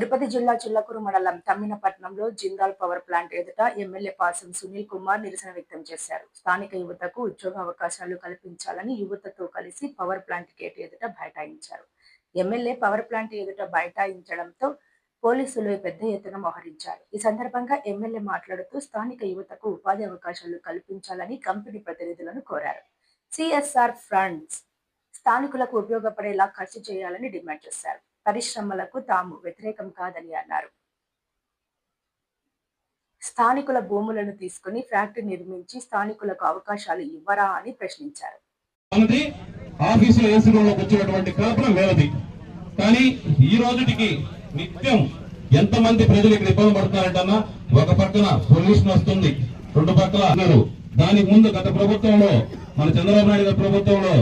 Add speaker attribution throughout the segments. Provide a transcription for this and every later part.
Speaker 1: తిరుపతి జిల్లా చిల్లకూరు మండలం తమ్మినపట్నంలో జిందాల్ పవర్ ప్లాంట్ ఎదుట ఎమ్మెల్యే పాసం సునీల్ కుమార్ నిరసన వ్యక్తం చేశారు. స్థానిక యువతకు ఉద్యోగ అవకాశాలు కల్పించాలని యువతతో కలిసి పవర్ ప్లాంట్ గేట్ ఎదుట బైఠాయించారు. ఎమ్మెల్యే పవర్ ప్లాంట్ ఎదుట బైఠాయించడంతో పోలీసులు పెద్ద ఎత్తున మోహరించారు. ఈ సందర్భంగా ఎమ్మెల్యే మాట్లాడుతూ స్థానిక యువతకు ఉపాధి అవకాశాలు కల్పించాలని కంపెనీ ప్రతినిధులను కోరారు. సిఎస్ఆర్ ఫండ్స్ స్థానికులకు ఉపయోగపడేలా ఖర్చు చేయాలని డిమాండ్ చేశారు. పరిశ్రమలకు తాము వ్యతిరేకం కాదని అన్నారు. స్థానికుల భూములను తీసుకుని ఫ్యాక్టరీ నిర్మించి స్థానికులకు అవకాశాలు ఇవ్వరా అని ప్రశ్నించారు.
Speaker 2: ఆఫీసులో ఏసీ రూమ్లోకి వచ్చినటువంటి కల్పన వేలది. కానీ ఈ రోజుటికి నిత్యం ఎంతమంది ప్రజలు ఇక్కడ ఇబ్బంది పడుతున్నారంటన్నా ఒక పక్కన పొల్యూషన్ వస్తుంది రెండు పక్కల అన్నారు. దానికి ముందు గత ప్రభుత్వంలో మన చంద్రబాబు నాయుడు ప్రభుత్వంలో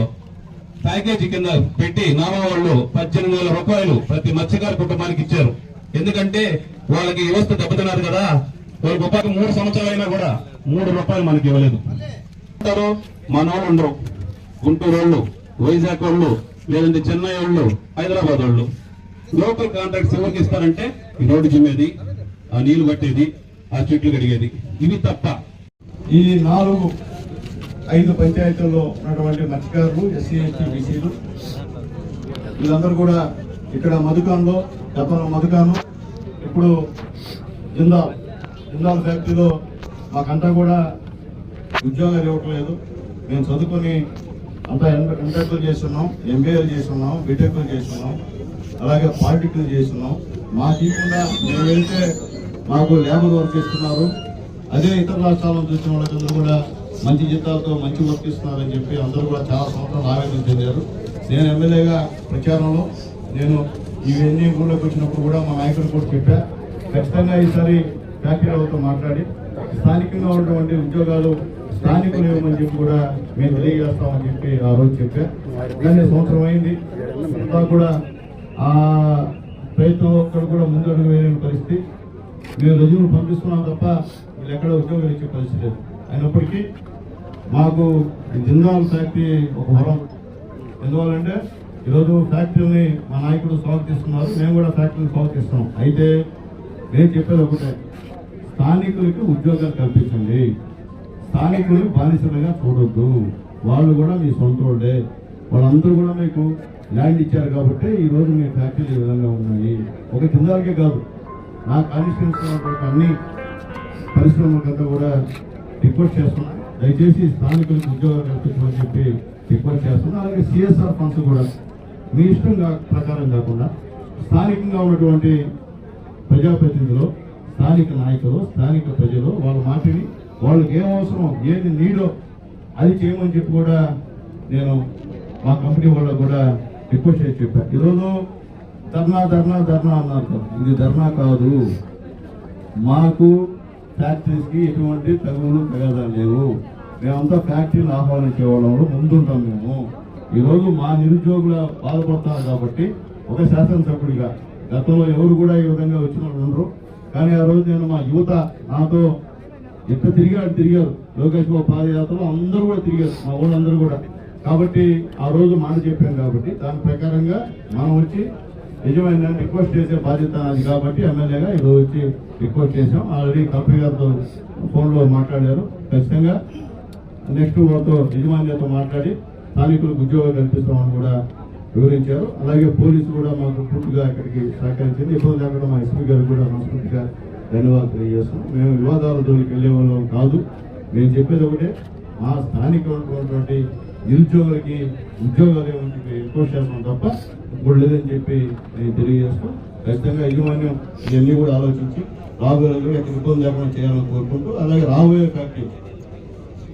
Speaker 2: ప్యాకేజీ కింద పెట్టి నామా వాళ్ళు పద్దెనిమిది వేల రూపాయలు ప్రతి మత్స్యకార కుటుంబానికి ఇచ్చారు. ఎందుకంటే వాళ్ళకి ఈ వ్యవస్థ దెబ్బతిన్నారు కదా వాళ్ళకి ఉపాధి మూడు సంవత్సరాలైనా కూడా మూడు రూపాయలు మనకి ఇవ్వలేదు. మన వాళ్ళు ఉండరు. గుంటూరు వాళ్ళు వైజాగ్ వాళ్ళు లేదంటే చెన్నై వాళ్ళు హైదరాబాద్ వాళ్ళు. లోకల్ కాంట్రాక్ట్స్ ఎవరికి ఇస్తారంటే ఈ రోడ్డు జిమ్మేది ఆ నీళ్ళు పట్టేది ఆ చెట్లు కడిగేది. ఇవి తప్ప.
Speaker 3: ఈ నాలుగు ఐదు పంచాయతీల్లో ఉన్నటువంటి మత్స్యకారులు ఎస్సీ ఎస్టీ బీసీలు వీళ్ళందరూ కూడా ఇక్కడ మధుకాన్లో గతంలో మధుకాను ఇప్పుడు జిందాల్ జిందాల్ ఫ్యాక్టరీలో మాకంతా కూడా ఉద్యోగాలు ఇవ్వట్లేదు. మేము చదువుకొని అంతా ఎంటెక్లు చేస్తున్నాం ఎంబీఏలు చేస్తున్నాం బీటెక్లు చేస్తున్నాం అలాగే పాలిటెక్లు చేస్తున్నాం. మాకు ఇవ్వకుండా మేము వెళ్తే మాకు లేబర్ వర్క్ ఇస్తున్నారు. అదే ఇతర రాష్ట్రాలను చూసిన వాళ్ళకందరూ కూడా మంచి జీతాలతో మంచి వర్క్ ఇస్తున్నారని చెప్పి అందరూ కూడా చాలా సంవత్సరాలు ఆవేదన చెందారు. నేను ఎమ్మెల్యేగా ప్రచారంలో నేను ఇవన్నీ ఊళ్ళోకి వచ్చినప్పుడు కూడా మా నాయకుడు కూడా చెప్పా. ఖచ్చితంగా ఈసారి ఫ్యాక్టరీలతో మాట్లాడి స్థానికంగా ఉన్నటువంటి ఉద్యోగాలు స్థానికులు ఇవ్వమని చెప్పి కూడా మేము తెలియజేస్తామని చెప్పి ఆ రోజు చెప్పా. కానీ సంవత్సరం అయింది. అంతా కూడా ఆ ప్రతి ఒక్కరు కూడా ముందడుగు వేయని పరిస్థితి. మేము రుజువులు పంపిస్తున్నాం తప్ప వీళ్ళు ఎక్కడ ఉద్యోగాలు ఇచ్చే పరిస్థితి లేదు. అయినప్పటికీ మాకు జిందాల్ ఫ్యాక్టరీ ఒక వరం. ఎందువల్లంటే ఈరోజు ఫ్యాక్టరీని మా నాయకుడు స్వాగతిస్తున్నారు మేము కూడా ఫ్యాక్టరీని స్వాగతిస్తున్నాం అయితే నేను చెప్పేది ఒకటే స్థానికులకి ఉద్యోగాలు కల్పించండి. స్థానికులు బానిసలుగా చూడొద్దు. వాళ్ళు కూడా మీ సొంత వాళ్ళే. వాళ్ళందరూ కూడా మీకు ల్యాండ్ ఇచ్చారు కాబట్టి ఈ రోజు మీ ఫ్యాక్టరీలు ఈ విధంగా ఉన్నాయి. ఒక జిందాల్కే కాదు నా కాన్స్టిట్యూన్సీ అన్ని పరిశ్రమలకంతా కూడా రిక్వెస్ట్ చేస్తున్నాను దయచేసి స్థానికులకు ఉద్యోగాలు కల్పించమని చెప్పి రిక్వెస్ట్ చేస్తున్నాం. అలాగే సిఎస్ఆర్ ఫండ్స్ కూడా మీ ఇష్టం కా- ప్రకారం కాకుండా స్థానికంగా ఉన్నటువంటి ప్రజాప్రతినిధులు స్థానిక నాయకులు స్థానిక ప్రజలు వాళ్ళ మాటని వాళ్ళకి ఏం అవసరం ఏది నీడో అది చేయమని చెప్పి కూడా నేను మా కంపెనీ వాళ్ళకు కూడా రిక్వెస్ట్ చేసి చెప్పాను ఈరోజు ధర్నా ధర్నా ధర్నా అన్నారు ఇది ధర్నా కాదు. మాకు ఫ్యాక్టరీస్కి ఎటువంటి తగులు తగదాలు లేవు. మేమంతా ఫ్యాక్టరీని ఆహ్వానించే వాళ్ళంలో ముందుంటాం మేము. ఈరోజు మా నిరుద్యోగుల బాధపడుతున్నారు కాబట్టి ఒక శాసనసభ్యుడిగా గతంలో ఎవరు కూడా ఈ విధంగా వచ్చిన ఉండరు. కానీ ఆ రోజు నేను మా యువత నాతో ఎంత తిరిగాడు తిరిగారు. లోకేష్ బాబు పాదయాత్రలో అందరూ కూడా తిరిగారు మా వాళ్ళందరూ కూడా. కాబట్టి ఆ రోజు మాట చెప్పాం కాబట్టి దాని ప్రకారంగా మనం వచ్చి నిజమైన రిక్వెస్ట్ చేసే బాధ్యత అది కాబట్టి ఎమ్మెల్యేగా ఈరోజు వచ్చి రిక్వెస్ట్ చేసాం ఆల్రెడీ కలెక్టర్ గారితో ఫోన్లో మాట్లాడారు. ఖచ్చితంగా నెక్స్ట్ వాళ్ళతో యజమానితో మాట్లాడి స్థానికులకు ఉద్యోగాలు కల్పిస్తామని కూడా వివరించారు. అలాగే పోలీసు కూడా మాకు పూర్తిగా ఇక్కడికి సహకరించింది. ఇప్పుడు లేకుండా మా ఎస్పీ గారు కూడా మనస్ఫూర్తిగా ధన్యవాదాలు తెలియజేస్తున్నాం. మేము వివాదాల జోలికి వెళ్ళే వాళ్ళం కాదు. మేము చెప్పేది ఒకటే మా స్థానిక ఉన్నటువంటి నిరుద్యోగులకి ఉద్యోగాలు ఏమని చెప్పి తప్ప ఇప్పుడు లేదని చెప్పి నేను తెలియజేస్తాం ఖచ్చితంగా యజమాన్యం ఇవన్నీ కూడా ఆలోచించి రాబోయే రోజులు ఎక్కడ ఇబ్బంది లేకుండా చేయాలని కోరుకుంటూ అలాగే రాబోయే ఫ్యాక్టరీ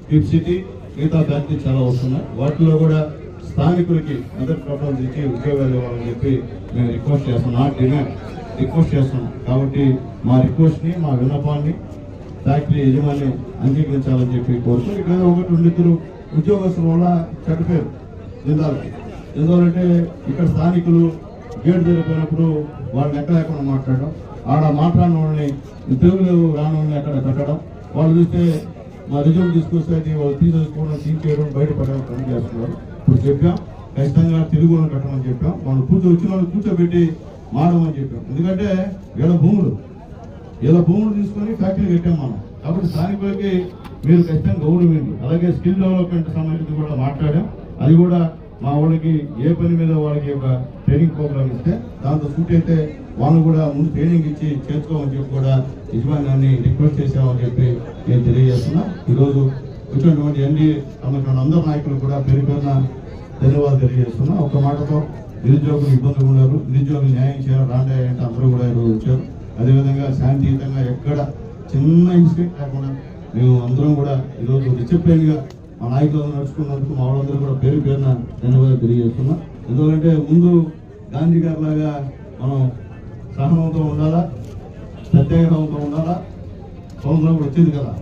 Speaker 3: గిఫ్ట్ సిటీ మిగతా ఫ్యాక్టరీ చాలా వస్తున్నాయి. వాటిలో కూడా స్థానికులకి అదర్ ప్రాబ్లమ్స్ ఇచ్చి ఉద్యోగాలు ఇవ్వాలని చెప్పి మేము రిక్వెస్ట్ చేస్తున్నాం నా డిమాండ్ రిక్వెస్ట్ చేస్తున్నాం కాబట్టి మా రిక్వెస్ట్ని మా విన్నపాన్ని ఫ్యాక్టరీ యజమాని అంగీకరించాలని చెప్పి కోరుతూ ఇక్కడ ఒకటి రెండిద్దరు ఉద్యోగస్తుల వల్ల చెడ్డపేరు. జిల్లాలకి ఎందుకంటే ఇక్కడ స్థానికులు గేట్ జరిగిపోయినప్పుడు వాళ్ళని ఎక్కడ లేకుండా మాట్లాడడం ఆడ మాట్లాడిన వాళ్ళని తెలుగులో రాని వాళ్ళని అక్కడ పెట్టడం వాళ్ళు చూస్తే మా రిజ్యూమ్ తీసుకొస్తే అది వాళ్ళు తీసేసుకోవడం తీసేయడం బయటపడడం పని చేస్తున్నారు. ఇప్పుడు చెప్పాం ఖచ్చితంగా తెలుగు కట్టమని చెప్పాం వాళ్ళు కూర్చో వచ్చిన వాళ్ళు కూర్చోబెట్టి మాడమని చెప్పాం. ఎందుకంటే వీళ్ళ భూములు ఏదో భూములు తీసుకొని ఫ్యాక్టరీ కట్టాం మనం. కాబట్టి స్థానికులకి మీరు ఖచ్చితంగా గౌరవించండి అలాగే స్కిల్ డెవలప్మెంట్ సంబంధించి కూడా మాట్లాడాం. అది కూడా మా వాళ్ళకి ఏ పని మీద వాళ్ళకి ఒక ట్రైనింగ్ ప్రోగ్రామ్ ఇస్తే దాంతో సూట్ అయితే వాళ్ళు కూడా ముందు ట్రైనింగ్ ఇచ్చి చేర్చుకోమని చెప్పి కూడా యజమాని రిక్వెస్ట్ చేశామని చెప్పి నేను తెలియజేస్తున్నా. ఈరోజు వచ్చినటువంటి ఎన్డీ సంబంధించిన అందరు నాయకులు కూడా పేరు పేరున ధన్యవాదాలు తెలియజేస్తున్నా. ఒక మాటతో నిరుద్యోగులు ఇబ్బందులు ఉన్నారు నిరుద్యోగులు న్యాయం చేయాలి రాండే అంటే అందరూ కూడా ఈరోజు వచ్చారు. అదేవిధంగా శాంతియుతంగా ఎక్కడ చిన్న ఇన్సిడెంట్ లేకుండా మేము అందరం కూడా ఈరోజు డిసిప్లైన్గా మా నాయకులు నడుచుకున్నందుకు మా వాళ్ళందరూ కూడా పేరు పేరున ధన్యవాదాలు తెలియజేస్తున్నాం. ఎందుకంటే ముందు గాంధీ గారి లాగా మనం సహనంతో ఉండాలా సత్యాగ్రహంతో ఉండాలా? స్వతంత్రం కూడా వచ్చింది కదా.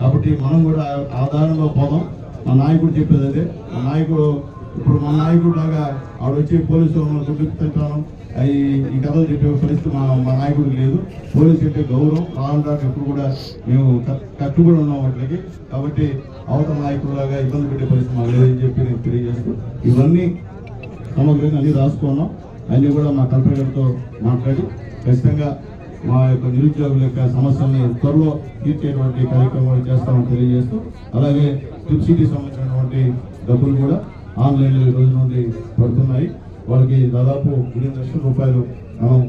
Speaker 3: కాబట్టి మనం కూడా ఆ- ఆ దారిలో పోదాం. మా నాయకుడు చెప్పేది అదే. మా నాయకుడు ఇప్పుడు మా నాయకుడు లాగా ఆవిడ వచ్చి పోలీసులు వాళ్ళని దుడ్డుకుంటాను అవి ఈ కథలు చెప్పే పరిస్థితి మా మా నాయకుడు లేదు. పోలీసు అంటే గౌరవం రావడానికి ఎప్పుడు కూడా మేము కట్టుబడి ఉన్నాం వాటికి కాబట్టి అవతల నాయకుడు లాగా ఇబ్బంది పెట్టే పరిస్థితి మాకు లేదని చెప్పి నేను తెలియజేస్తూ ఇవన్నీ సమగ్రంగా అన్ని రాసుకున్నాం. అన్నీ కూడా మా కలెక్టర్ గారితో మాట్లాడి ఖచ్చితంగా మా యొక్క నిరుద్యోగుల యొక్క సమస్యల్ని త్వరలో తీర్చేటువంటి కార్యక్రమాలు చేస్తామని తెలియజేస్తూ అలాగే సబ్సిడీ సంబంధించినటువంటి డబ్బులు కూడా ఆన్లైన్లో ఈ రోజు నుండి పడుతున్నాయి. వాళ్ళకి దాదాపు ఎనిమిది లక్షల రూపాయలు మనం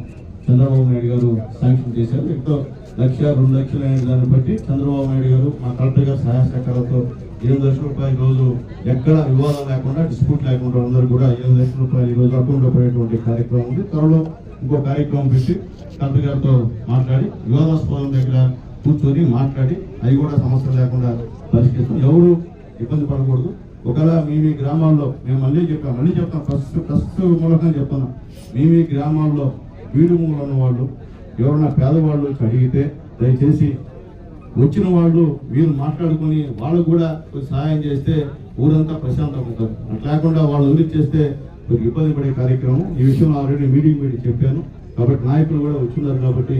Speaker 3: చంద్రబాబు నాయుడు గారు శాంక్షన్ చేశారు. ఎంతో లక్ష రెండు లక్షలు అనే దాన్ని బట్టి చంద్రబాబు నాయుడు గారు మా కలెక్టర్ గారు సహాయ సహకారాలతో ఎనిమిది లక్షల రూపాయలు ఈ రోజు ఎక్కడ వివాదం లేకుండా డిస్ప్యూట్ లేకుండా అందరూ కూడా ఎనిమిది లక్షల రూపాయలు ఈ రోజు అకౌంట్ పడేటువంటి కార్యక్రమం ఉంది. త్వరలో ఇంకో కార్యక్రమం పెట్టి కలెక్టర్ గారితో మాట్లాడి వివాదాస్పదం దగ్గర కూర్చొని మాట్లాడి అవి కూడా సమస్యలు లేకుండా పరిష్కరిస్తాం. ఎవరు ఇబ్బంది పడకూడదు. ఒకవేళ మీ మీ గ్రామాల్లో మేము మళ్ళీ చెప్పాం మళ్ళీ చెప్తాం ఫస్ట్ ఫస్ట్ మూలకంగా చెప్తున్నాం మీ మీ గ్రామాల్లో వీడు మూలు ఉన్న వాళ్ళు పేదవాళ్ళు అడిగితే దయచేసి వచ్చిన వాళ్ళు మీరు మాట్లాడుకుని వాళ్ళకు కూడా కొంచెం సహాయం చేస్తే ఊరంతా ప్రశాంతంగా ఉంటారు అట్లా లేకుండా వాళ్ళు వదిలి చేస్తే ఇబ్బంది పడే కార్యక్రమం. ఈ విషయంలో ఆల్రెడీ మీటింగ్ పెట్టి చెప్పాను. కాబట్టి నాయకులు కూడా వచ్చిన్నారు కాబట్టి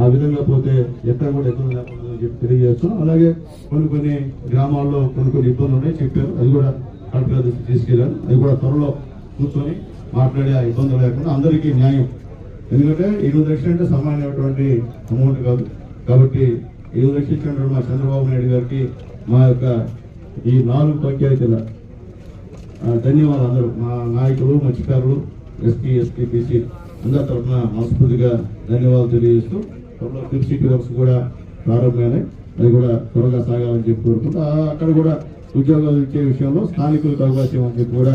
Speaker 3: ఆ విధంగా పోతే ఎక్కడ కూడా ఇబ్బంది లేకుండా అని చెప్పి తెలియజేస్తున్నాం. అలాగే కొన్ని కొన్ని గ్రామాల్లో కొన్ని కొన్ని ఇబ్బందులు ఉన్నాయి చెప్పారు. అది కూడా కలెక్టర్ గారి తీసుకెళ్ళాను తీసుకెళ్ళారు. అది కూడా త్వరలో కూర్చొని మాట్లాడి ఆ ఇబ్బందులు లేకుండా అందరికీ న్యాయం. ఎందుకంటే ఎనిమిది లక్షలు అంటే సమానమైనటువంటి అమౌంట్ కాదు. కాబట్టి ఎనిమిది లక్షలు ఇచ్చినటువంటి మా చంద్రబాబు నాయుడు గారికి మా యొక్క ఈ నాలుగు పంచాయతీల ధన్యవాదాలు. అందరూ మా నాయకులు మత్స్యకారులు ఎస్పీ ఎస్పీ బీసీ అందరి తరఫున మనస్ఫూర్తిగా ధన్యవాదాలు తెలియజేస్తూ త్వరలో ఫిఫ్ వర్క్స్ కూడా ప్రారంభమైనాయి. అది కూడా త్వరగా సాగాలని చెప్పి కోరుకుంటూ అక్కడ కూడా ఉద్యోగాలు ఇచ్చే విషయంలో స్థానికులకు అవకాశం అని చెప్పి కూడా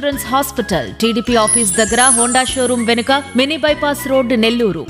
Speaker 4: children's hospital TDP office దగ్గర హోండా షోరూం వెనుక మినీ బైపాస్ రోడ్ నెల్లూరు.